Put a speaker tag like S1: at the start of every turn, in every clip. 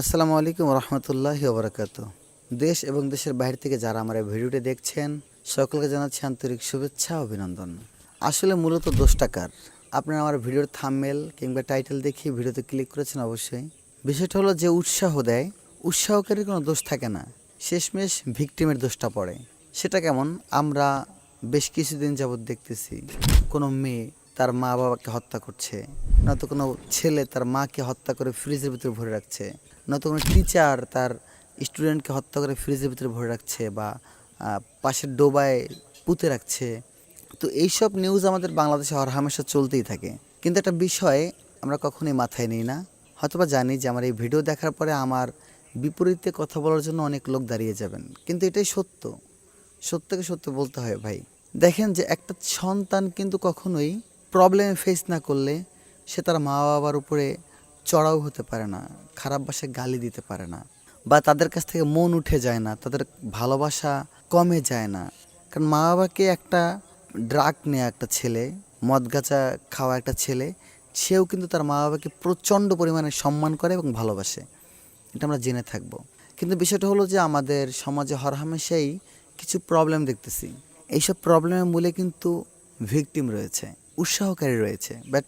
S1: আসসালামু আলাইকুম রহমতুল্লাহ ওবরাকাত। দেশ এবং দেশের বাইরে থেকে যারা আমার এই ভিডিওটি দেখছেন, সকলকে জানাচ্ছি আন্তরিক শুভেচ্ছা অভিনন্দন। আসলে মূলত দোষ টাকার আপনারা আমার ভিডিওর থামমেল কিংবা টাইটেল দেখে ভিডিওতে ক্লিক করেছেন অবশ্যই। বিষয়টা হলো যে উৎসাহ দেয় উৎসাহকারী কোনো দোষ থাকে না। শেষমেশ ভিকটিমের দোষটা পড়ে। সেটা কেমন? আমরা বেশ কিছুদিন যাবৎ দেখতেছি, কোনো মেয়ে তার মা বাবাকে হত্যা করছে, নয়তো কোনো ছেলে তার মাকে হত্যা করে ফ্রিজের ভিতরে ভরে রাখছে। নয়তো কোনো টিচার তার স্টুডেন্টকে হত্যা করে ফ্রিজের ভিতরে ভরে রাখছে বা পাশের ডোবায় পুঁতে রাখছে। তো এইসব নিউজ আমাদের বাংলাদেশে হরহামেশা চলতেই থাকে। কিন্তু একটা বিষয় আমরা কখনোই মাথায় নিই না। হয়তোবা জানি যে আমার এই ভিডিও দেখার পরে আমার বিপরীতে কথা বলার জন্য অনেক লোক দাঁড়িয়ে যাবেন। কিন্তু এটাই সত্য। সত্যকে সত্য বলতে হয় ভাই। দেখেন যে একটা সন্তান কিন্তু কখনোই প্রবলেমে ফেস না করলে সে তার মা বাবার উপরে চড়াও হতে পারে না, খারাপ ভাষায় গালি দিতে পারে না বা তাদের কাছ থেকে মন উঠে যায় না, তাদের ভালোবাসা কমে যায় না। কারণ মা বাবাকে একটা ড্রাগ নেওয়া একটা ছেলে মদ গাছা খাওয়া একটা ছেলে, সেও কিন্তু তার মা বাবাকে প্রচণ্ড পরিমাণে সম্মান করে এবং ভালোবাসে। এটা আমরা জেনে থাকব। কিন্তু বিষয়টা হলো যে আমাদের সমাজে হরহামেশাই কিছু প্রবলেম দেখতেছি। এইসব প্রবলেমের মূলে কিন্তু ভিকটিম রয়েছে, উৎসাহকারী রয়েছে। বাট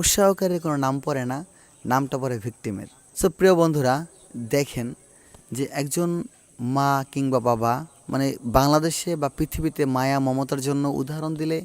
S1: উৎসাহকারীর কোনো নাম পড়ে না নামটা পরে ভিকটিমের। সো প্রিয় বন্ধুরা, দেখেন যে একজন মা কিংবা বাবা মানে বাংলাদেশে বা পৃথিবীতে মায়া, মমতার জন্য উদাহরণ দিলে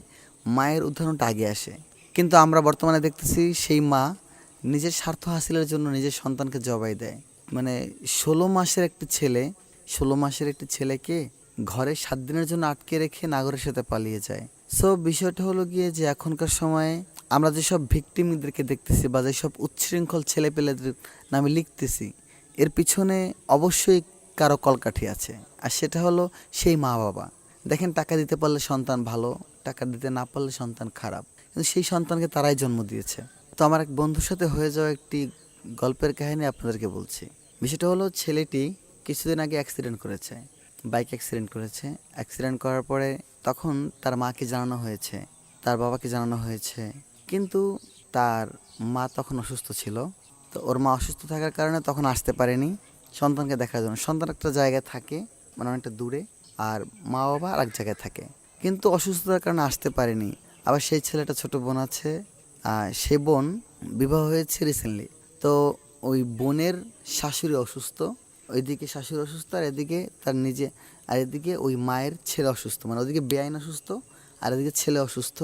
S1: মায়ের উদাহরণটা আগে আসে। কিন্তু আমরা বর্তমানে দেখতেছি সেই মা নিজের স্বার্থ হাসিলের জন্য নিজের সন্তানকে জবাই দেয়। মানে ষোলো মাসের একটি ছেলে, ষোলো মাসের একটি ছেলেকে ঘরে সাত দিনের জন্য আটকে রেখে নাগরের সাথে পালিয়ে যায়। সো বিষয়টা হলো গিয়ে যে এখনকার সময়ে আমরা যেসব ভিকটিমদেরকে দেখতেছি বা যেসব উচ্ছৃঙ্খল ছেলেপেলেদের নামে লিখতেছি, এর পিছনে অবশ্যই কারও কলকাঠি আছে। আর সেটা হলো সেই মা বাবা। দেখেন, টাকা দিতে পারলে সন্তান ভালো, টাকা দিতে না পারলে সন্তান খারাপ। কিন্তু সেই সন্তানকে তারাই জন্ম দিয়েছে। তো আমার এক বন্ধুর সাথে হয়ে যাওয়া একটি গল্পের কাহিনী আপনাদেরকে বলছি। বিষয়টা হলো ছেলেটি কিছুদিন আগে অ্যাক্সিডেন্ট করেছে। বাইক অ্যাক্সিডেন্ট করেছে। অ্যাক্সিডেন্ট করার পরে তখন তার মাকে জানানো হয়েছে। তার বাবাকে জানানো হয়েছে। কিন্তু তার মা তখন অসুস্থ ছিল। তো ওর মা অসুস্থ থাকার কারণে তখন আসতে পারেনি সন্তানকে দেখার জন্য। সন্তান একটা জায়গায় থাকে মানে অনেকটা দূরে, আর মা বাবা আর এক জায়গায় থাকে। কিন্তু অসুস্থতার কারণে আসতে পারেনি। আবার সেই ছেলেটা ছোট বোন আছে, আর সে বোন বিবাহ হয়েছে রিসেন্টলি তো ওই বোনের শাশুড়ি অসুস্থ, ওইদিকে শাশুড়ি অসুস্থ, আর এদিকে তার নিজে, আর এদিকে ওই মায়ের ছেলে অসুস্থ। মানে ওদিকে বেআইন অসুস্থ, আর এদিকে ছেলে অসুস্থ।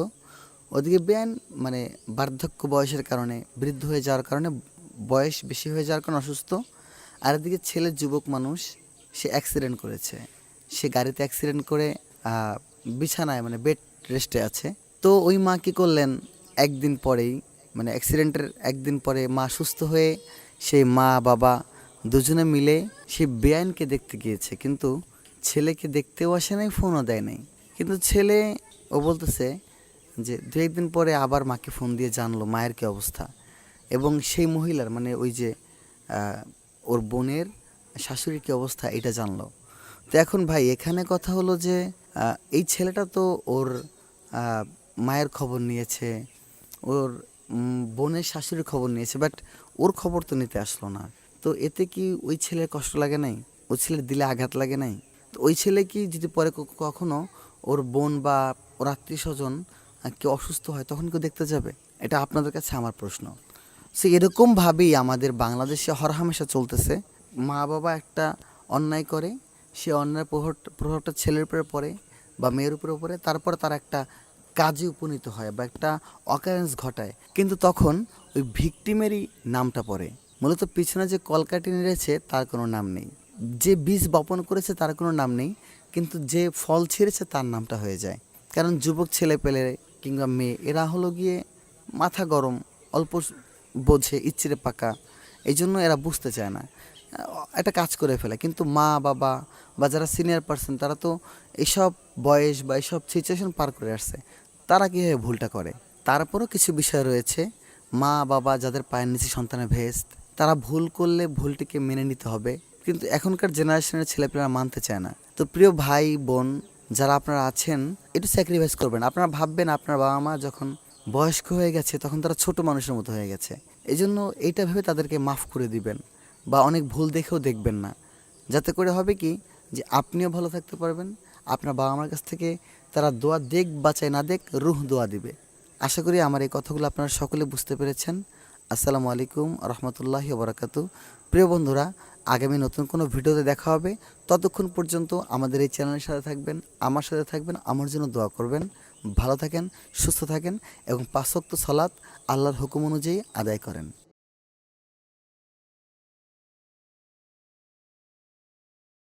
S1: ওদিকে বেআইন মানে বার্ধক্য বয়সের কারণে, বৃদ্ধ হয়ে যাওয়ার কারণে বয়স বেশি হয়ে যাওয়ার কারণে অসুস্থ। আর এদিকে ছেলে যুবক মানুষ, সে অ্যাক্সিডেন্ট করেছে। সে গাড়িতে অ্যাক্সিডেন্ট করে বিছানায় মানে বেড রেস্টে আছে। তো ওই মা কী করলেন? একদিন পরেই মানে অ্যাক্সিডেন্টের একদিন পরে মা সুস্থ হয়ে, সেই মা, বাবা দুজনে মিলে সেই বেআইনকে দেখতে গিয়েছে। কিন্তু ছেলেকে দেখতেও আসে নাই ফোনও দেয় নাই। কিন্তু ছেলে, ও বলতেছে যে দু একদিন পরে আবার মাকে ফোন দিয়ে জানলো মায়ের কী অবস্থা। এবং সেই মহিলার মানে ওই যে ওর বোনের শাশুড়ির কী অবস্থা এটা জানলো। তো এখন ভাই এখানে কথা হলো যে এই ছেলেটা তো ওর মায়ের খবর নিয়েছে, ওর বোনের শাশুড়ির খবর নিয়েছে, বাট ওর খবর তো নিতে আসলো না। তো এতে কি ওই ছেলের কষ্ট লাগে নাই? ওই ছেলের দিলে আঘাত লাগে নাই? তো ওই ছেলে কি যদি পরে কখনো ওর বোন বা ওর আত্মীয় স্বজন কেউ অসুস্থ হয়, তখন কেউ দেখতে যাবে। এটা আপনাদের কাছে আমার প্রশ্ন। সে এরকমভাবেই আমাদের বাংলাদেশে হরহামেশা চলতেছে। মা বাবা একটা অন্যায় করে, সে অন্যায় প্রভাব প্রভাবটা ছেলের উপরে পড়ে বা মেয়ের উপরে পড়ে, তারপর তার একটা কাজে উপনীত হয় বা একটা অকারেন্স ঘটায়। কিন্তু তখন ওই ভিকটিমেরই নামটা পড়ে। মূলত পিছনে যে কলকাটি নেড়েছে, তার কোনো নাম নেই। যে বীজ বপন করেছে, তার কোনো নাম নেই। কিন্তু যে ফল ছিঁড়েছে, তার নামটা হয়ে যায়। কারণ যুবক ছেলে পেলে কিংবা মেয়ে, এরা হলো গিয়ে মাথা গরম, অল্প বোঝে, ইচ্ছিরে পাকা। এই জন্য এরা বুঝতে চায় না। একটা কাজ করে ফেলে। কিন্তু মা, বাবা বা যারা সিনিয়র পার্সন তারা তো এইসব বয়স বা এইসব সিচুয়েশন পার করে আসছে। তারা কীভাবে ভুলটা করে? তারপরও কিছু বিষয় রয়েছে। মা, বাবা যাদের পায়ের নিচে সন্তানের ভেস্ট তারা ভুল করলে ভুলটিকে মেনে নিতে হবে। কিন্তু এখনকার জেনারেশনের ছেলেপেলেরা মানতে চায় না। তো প্রিয় ভাই, বোন যারা আপনারা আছেন, একটু স্যাক্রিফাইস করবেন। আপনারা ভাববেন আপনার বাবা মা যখন বয়স্ক হয়ে গেছে, তখন তারা ছোট মানুষের মতো হয়ে গেছে। এই জন্য এইটা ভেবে তাদেরকে মাফ করে দিবেন বা অনেক ভুল দেখেও দেখবেন না। যাতে করে হবে কি? যে আপনিও ভালো থাকতে পারবেন, আপনার বাবা মার কাছ থেকে তারা দোয়া দেখ, বাঁচায় না দেখ, রুহ দোয়া দিবে। আশা করি আমার এই কথাগুলো আপনারা সকলে বুঝতে পেরেছেন। আসসালামু আলাইকুম রহমতুল্লাহি বরাকাতু প্রিয় বন্ধুরা, আগামী নতুন কোনো ভিডিওতে দেখা হবে। ততক্ষণ পর্যন্ত আমাদের এই চ্যানেলের সাথে থাকবেন, আমার সাথে থাকবেন, আমার জন্য দোয়া করবেন। ভালো থাকেন, সুস্থ থাকেন এবং পাশক্ত সালাত আল্লাহর হুকুম অনুযায়ী আদায় করেন।